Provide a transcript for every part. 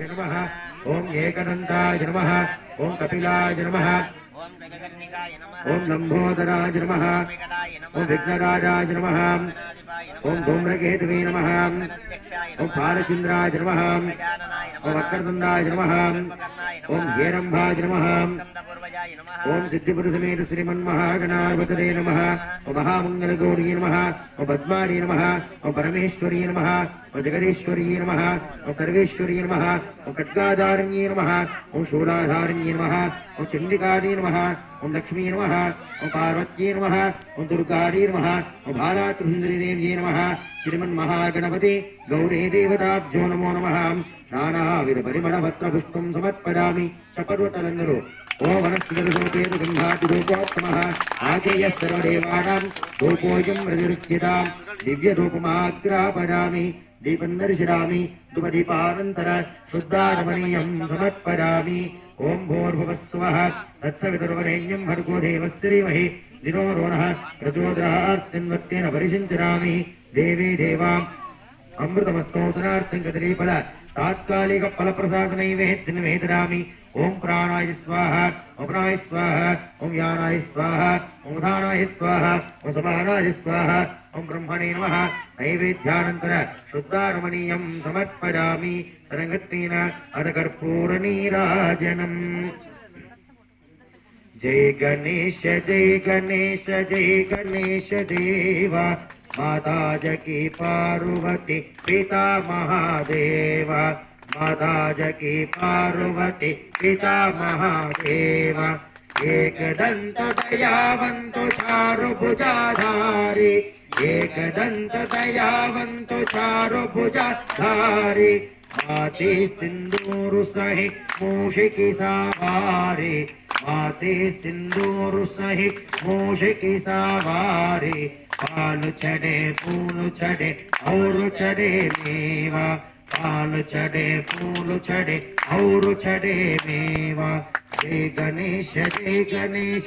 नमः। ओम एकदंताय नम। ओम कपिलाय नम। ఓం లంబోదరాజ నమ. ఓం విఘ్నరాజాజ నమ. ఓం ధూమ్రకేతువే నమ. ఓం పాలచంద్రాజ నమ. ఓం వక్రతుండాజ నమ. ఓం హేరంభాజ నమ. ఓం సిద్ధిపురుషమేత శ్రీమన్మహాగణాధిపతరే నమ. ఓ మహామంగళగౌరీ నమ. ఓ పద్మారీ నమ. ఓ పరమేశ్వరీ నమ. ఓ జగదీశ్వరీ నమ. ఓ సర్వేశ్వరీ నమ. ఓ ఖడ్గాధారణ్యే నమ. ఓం శూలాధారణ్యే నమ. ఓ చంద్రికారీ నమ ఓం లక్ష్మీ నమ ఓం పార్వత్యే నమ ఓం దుర్గారీ నమ ఓ భారాతృంద్రిదేవ్యే నమ శ్రీమన్మహాగణపతి గౌరీ దేవతాభ్యో నమో నమ. నానావిధ పరిమళభత్ర పుష్పం సమర్పయామి సపర్వతలందరూ ఓ వనస్పతిర్హోపేరు బ్రహ్మాది రూపోత్తమ. ఆచేయ సర్వదేవానాం రూపోయం ప్రతిరుచ్యతాం. దివ్యరూపమాగ్రాపయామి దీపం దర్శిరామి ధుమదీపానంతర శుద్ధారమణీయం సమర్పయామి ఓం భూర్భువస్వ తత్సవితుర్వరేణ్యం భర్గో దేవस्य ధీమహి దినో రోణः ప్రచోదయార్తిన్వత్తేన పరిశించరామి దేవీ దేవాం. అమృతమస్తోతనార్థం కదలీఫల తాత్కాలిక ఫల ప్రసాద వేదరామి ఓం ప్రాణాయ స్వాహ ఉపనాయ స్వాహ ఓం యానాయ స్వాహ ఓం ధానాయ స్వాహ ఓం సమానాయ స్వాహ ఓం బ్రహ్మణే నమ. నైవేద్యానంతర శుద్ధారమణీయం సమర్పయామి. രംഗത്തീന അത് കർപ്പൂര നീരാജനം ജയ് ഗണേശ ജയ് ഗണേശ ജയ് ഗണേശ ദേവ മാതാ ജഗി പാർവതി പിതാ മഹാദേവ माता जगी पार्वती पिता महादेव एकदन्त दयावन्तो चारुभुजाधारी एकदन्त दयावन्तो चारुभुजाधारी माते सिन्दूरु सहि मूषिकी सावारे माते सिन्दूरु सहि मूषिकी सावारे, पाल चढ़े, फूल चढ़े, और चढ़े मेवा, पाल चढ़े, फूल चढ़े, और चढ़े मेवा। जय गणेश जय गणेश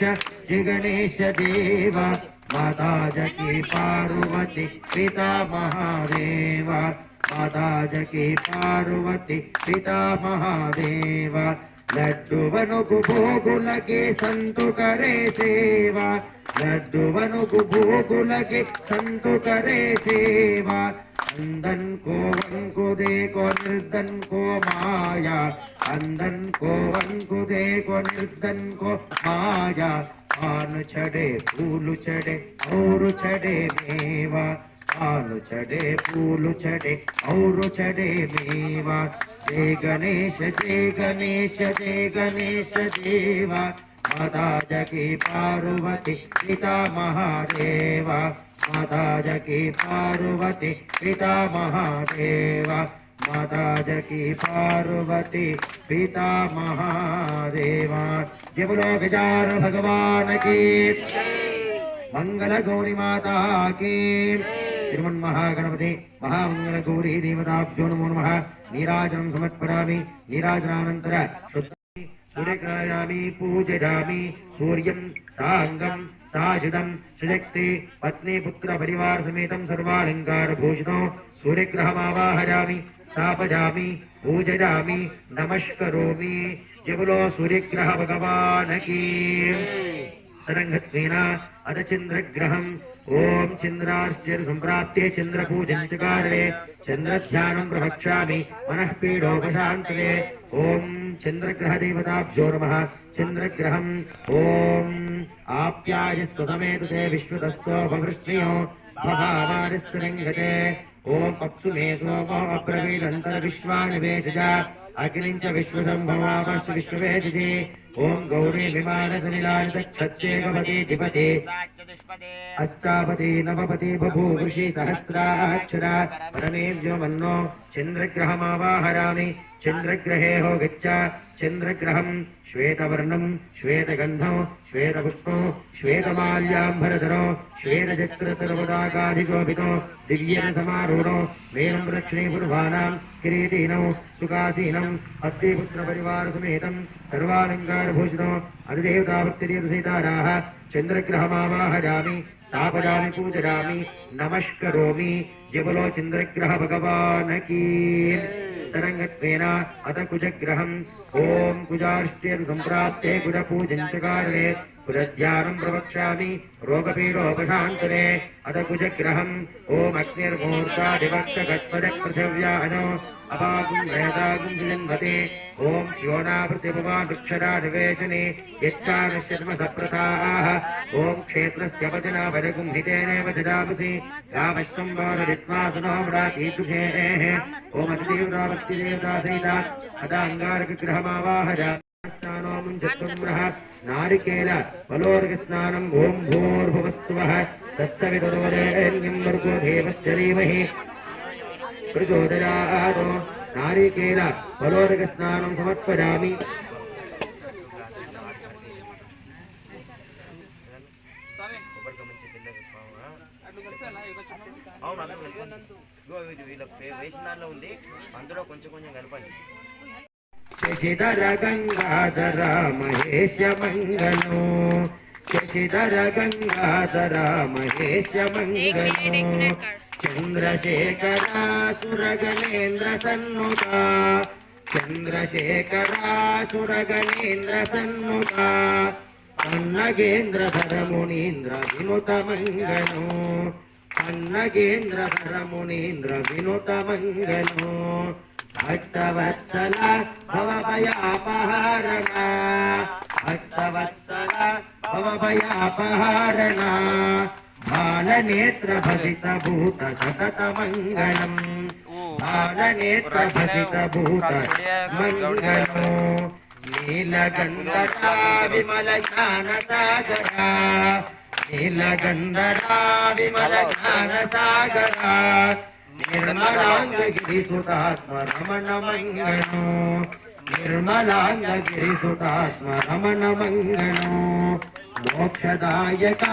जय गणेश देवा, माता जकी पार्वती, पिता महादेवा। పదాజకి పార్వతి పితామహాదేవ లడ్డువనుకు భోగులకి సంతు కరే సేవ. లడ్డువనుకు భోగులకి సంతు కరే సేవ. అందన్ को वंकु दे కో మాయా. అందన్ माया अंदन को కో మాయా. को निर्धन పూలు माया ఊరు छड़े దేవా पान चढ़े फूल चढ़े और चढ़े मेवा जय गणेश जय गणेश जय गणेश देवा माता जगी पार्वती पिता महादेवा माता जगी पार्वती पिता महादेवा माता जकी पार्वती पिता महादेवा जय बोलो गजार भगवान की मंगल गौरी माता की श्रीमन् महागणपति महामंगल गौरी देवताभ्यो नमो नमः। नीराजनं समर्पयामि। नीराजनानन्तर शुद्ध सूर्यग्रहामि पूजयामि। सूर्यं साङ्गं सायुधं सुशक्ति पत्नी पुत्र परिवार समेतं सर्वालङ्कार सूर्यग्रहमावाहयामि। स्थापयामि, पूजयामि, नमस्करोमि। जबलो सूर्यग्रह भगवान् की। तदङ्गत्वेन अथ चन्द्रग्रहम् ॐ चन्द्राश्चिर्सम्प्राप्ते चन्द्रपूजम् चकारणे चन्द्रध्यानम् प्रभक्षामि मनः पीडोपशान्तये ॐ चन्द्रग्रहदेवताभ्यो नमः। चन्द्रग्रहम्। ॐ आप्यायस्वतमेतते विश्वतस्वोपवृष्णयो भवारिस्तरङ्गते ॐ पप्सु मे सोमोऽब्रवीदन्तरविश्वानि वेशजा अग्निम् च विश्वसम्भवापश्च विश्ववेदिति ओम गौरी विमान तच्छच्चेकपदे द्विपदे नवपति नवपदे बभूवृषि सहस्राक्षरा परमेभ्यो मन्नो। चन्द्रग्रहमावाहरामि। चंद्रग्रहे हो गच्छा चन्द्रग्रहम्, श्वेतवर्णम्, श्वेतगन्धो, श्वेतपुष्पो श्वेतमाल्याम्बरधरो श्वेतचक्रतर्वदाकाधिशोभितो दिव्येन समारूढो वेनं रक्षणे पूर्वाणाम् किरीटीनौ, सुकासीनम्, अत्रिपुत्रपरिवारसमेतम्, सर्वालङ्कारभूषितो अधिदेवताभक्तिरीतसीताराः चन्द्रग्रहमावाहयामि, स्थापयामि, पूजयामि, नमस्करोमि, जबलो चन्द्रग्रह भगवान् की। कुजतरङ्गत्वेन अथ कुजग्रहम्। ॐ संप्राप्ते कुजपूजन चकारे कुजज्ञानम् प्रवक्ष्यामि रोगपीडोपशान्तने अथ कुजग्रहम् ओम् अपाकुम् वेदाकुम् सुजन्मते ॐ श्योनापृथिपवावृक्षराधिवेशने यच्चानुशर्मसप्रताः ॐ क्षेत्रस्य वचना वरगुम्भितेनैव ददापसि रामश्वम् वारविद्वासुनोमरातीदृशेः ओमतिदेवतावत्तिदेवता सहिता अदाङ्गारकगृहमावाहजानो मुञ्जत्वम् నారికేల బలోర్గ స్నానం ఓం భూర్భువస్వ తత్సవితోరేణ్యంవర్గో దేవస్య ధీమహి ప్రచోదయాదో నారికేల బలోర్గ స్నానం సమర్పయామి వేసిన దానిలో ఉంది. అందులో కొంచెం కొంచెం కలపండి శశిధర గంగాధర మహేశ మంగళో శశిధర గంగాధర మహేశ మంగళో చంద్రశేఖర సురగణేంద్ర సన్నుత చంద్రశేఖర సురగణేంద్ర సన్నుత అన్నగేంద్ర ధరమునీంద్ర వినుత మంగళో అన్నగేంద్ర ధరమునీంద్ర వినుత మంగళో భక్తవత్సల భవభయాపహారణ భక్తవత్సల భవభయాపహారణ బాలనేత్ర భజిత భూత సతత మంగళం బాలనేత్ర భజిత భూత మంగళం నీలగంధరా విమల జ్ఞాన సాగరా నీలగంధరా విమల జ్ఞాన సాగరా నిర్మలాంగగిరిసుతాత్మ రమణ మంగళో నిర్మలాంగగిరిసుతాత్మ రమణ మంగళో మోక్షదాయక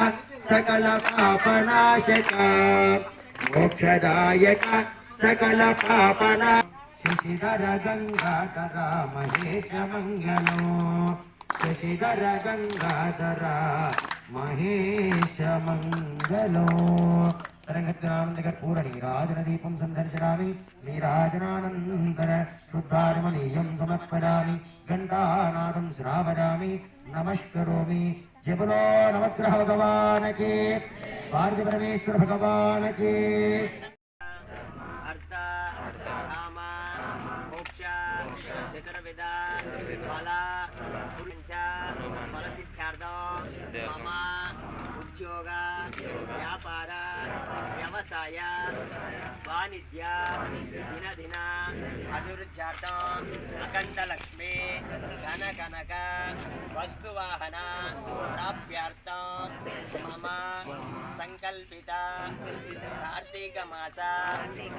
సకల పాపనాశక. మోక్షదాయక సకల పాపన. శశిధర గంగాధర మహేశ మంగళో శశిధర గంగాధర మహేశ మంగళో तरगत्यां जगत्पूरणी राजनदीपं सन्दर्शयामि नीराजनानन्तर शुद्धारमणीयं समर्पयामि घण्टानादं श्रावयामि नमस्करोमि जबलो नवग्रह भगवान् के पार्थिवरमेश्वर भगवान् के चतुर्विदा फला पुरुष फलसिद्ध्यार्थं मम उद्योग व्यापार వ్యవసాయ వాణిజ్య దినదిన అభివృద్ధ్యార్థం అఖండ లక్ష్మి ఘన కనక వస్తువాహన ప్రాప్యార్థం మమ సంకల్పిత కార్తీక మాస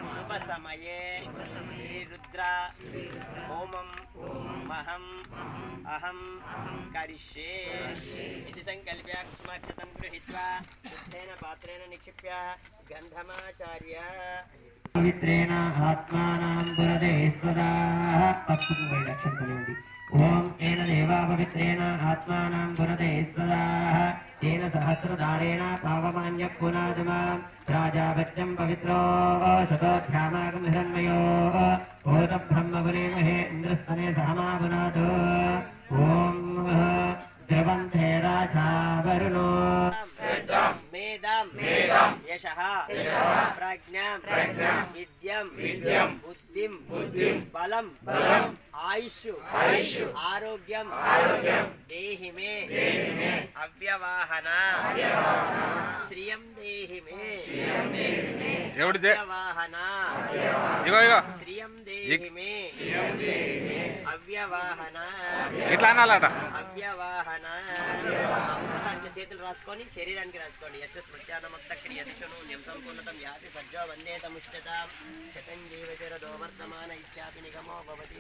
శుభ సమయే శ్రీ రుద్ర హోమం మహం అహం కరిష్యే ఇది సంకల్ప్య అకస్మాక్షతం గృహీత్వా శుద్ధేన పాత్రేణ నిక్షిప్య గంధమాచార్య పవిత్రేణ ఆత్మానాం పురదే సదా పసుపు లక్ష్యం కలిగింది ఓం తేన దేవా పవిత్రేణ ఆత్మానాం పురదే సదా తేన సహస్రధారేణ పావమాన్య పునాదిమా. రాజాభత్యం పవిత్రో శతోధ్యామాగం హిరణ్మయో. ఓత బ్రహ్మగుణే మహే ఇంద్రస్సనే సహమాభునాథో ఓం ద్రవంతే రాజా వరుణో. మేధం. విద్యం బుద్ధిం బలం ఆయుష్ ఆరోగ్యం దేహి మే అవ్యవాహన శ్రియం దేహి మే ఎవడిదే అవ్యవాహన ఇగో ఇగో. శ్రియం దేహి మే అవ్యవాహన ఇట్లా అనాలట? అవ్యవాహన ఒకసారి చేతులు రాసుకొని శరీరానికి రాసుకోండి. ఎస్ఎస్ ప్రత్యానమత్త క్రియను న్యం సంపూర్ణతం యాతి సజ్జో వందేతముష్యతాం శతం జీవచరదో వర్తమాన वर्तमान इत्यादि निगमो भवति।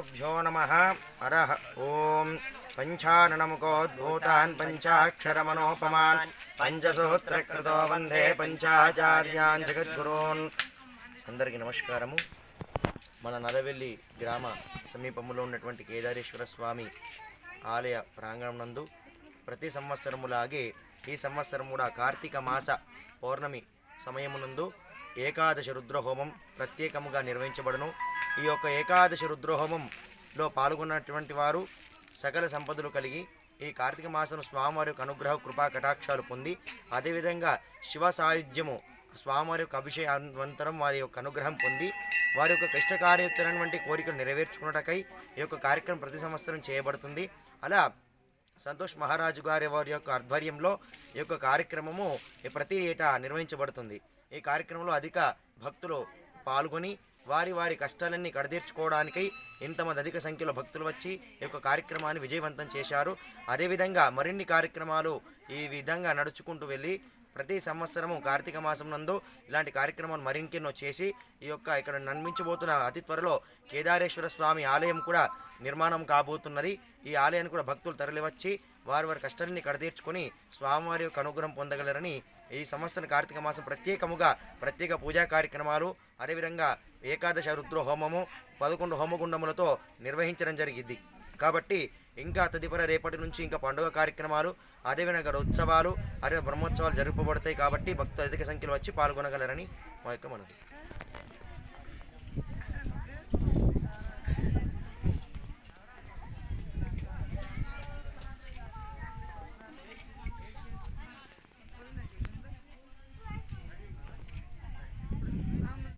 శ్రీగురుభ్యో నమ హరః ఓం పంచాననముకోద్భూతాన్ పంచాక్షరమనోపమాన్ పంచసూత్రకృతో వందే పంచాచార్యాన్ జగద్గురోన్ అందరికీ నమస్కారము. మన నలవెల్లి గ్రామ సమీపంలో ఉన్నటువంటి కేదారేశ్వర స్వామి ఆలయ ప్రాంగణం నందు ప్రతి సంవత్సరములాగే ఈ సంవత్సరం కూడా కార్తీక మాస పౌర్ణమి సమయమునందు ఏకాదశ రుద్రహోమం ప్రత్యేకముగా నిర్వహించబడును. ఈ యొక్క ఏకాదశి రుద్రహోమంలో పాల్గొన్నటువంటి వారు సకల సంపదలు కలిగి ఈ కార్తీక మాసం స్వామివారి యొక్క అనుగ్రహ కృపా కటాక్షాలు పొంది అదేవిధంగా శివ సాయుధ్యము స్వామివారి యొక్క అభిషేకానంతరం వారి యొక్క అనుగ్రహం పొంది వారి యొక్క కష్టకార్యమైనటువంటి కోరికలు నెరవేర్చుకున్నటకై ఈ యొక్క కార్యక్రమం ప్రతి సంవత్సరం చేయబడుతుంది. అలా సంతోష్ మహారాజు గారి వారి యొక్క ఆధ్వర్యంలో ఈ యొక్క కార్యక్రమము ప్రతి ఏటా నిర్వహించబడుతుంది. ఈ కార్యక్రమంలో అధిక భక్తులు పాల్గొని వారి వారి కష్టాలన్నీ కడదీర్చుకోవడానికి ఇంతమంది అధిక సంఖ్యలో భక్తులు వచ్చి ఈ యొక్క కార్యక్రమాన్ని విజయవంతం చేశారు. అదేవిధంగా మరిన్ని కార్యక్రమాలు ఈ విధంగా నడుచుకుంటూ వెళ్ళి ప్రతి సంవత్సరము కార్తీక మాసం నందు ఇలాంటి కార్యక్రమాలు మరింకెన్నో చేసి ఈ యొక్క ఇక్కడ నిర్మించబోతున్న అతి త్వరలో కేదారేశ్వర స్వామి ఆలయం కూడా నిర్మాణం కాబోతున్నది. ఈ ఆలయాన్ని కూడా భక్తులు తరలివచ్చి వారి వారి కష్టాన్ని కడతీర్చుకొని స్వామివారి యొక్క అనుగ్రహం పొందగలరని ఈ సంవత్సరం కార్తీక మాసం ప్రత్యేకముగా ప్రత్యేక పూజా కార్యక్రమాలు అదేవిధంగా ఏకాదశ రుద్ర హోమము పదకొండు హోమగుండములతో నిర్వహించడం జరిగింది. కాబట్టి ఇంకా తదుపరి రేపటి నుంచి ఇంకా పండుగ కార్యక్రమాలు అదేవిధంగా ఉత్సవాలు అదే బ్రహ్మోత్సవాలు జరుపబడతాయి కాబట్టి భక్తులు అధిక సంఖ్యలో వచ్చి పాల్గొనగలరని మా యొక్క మనవి.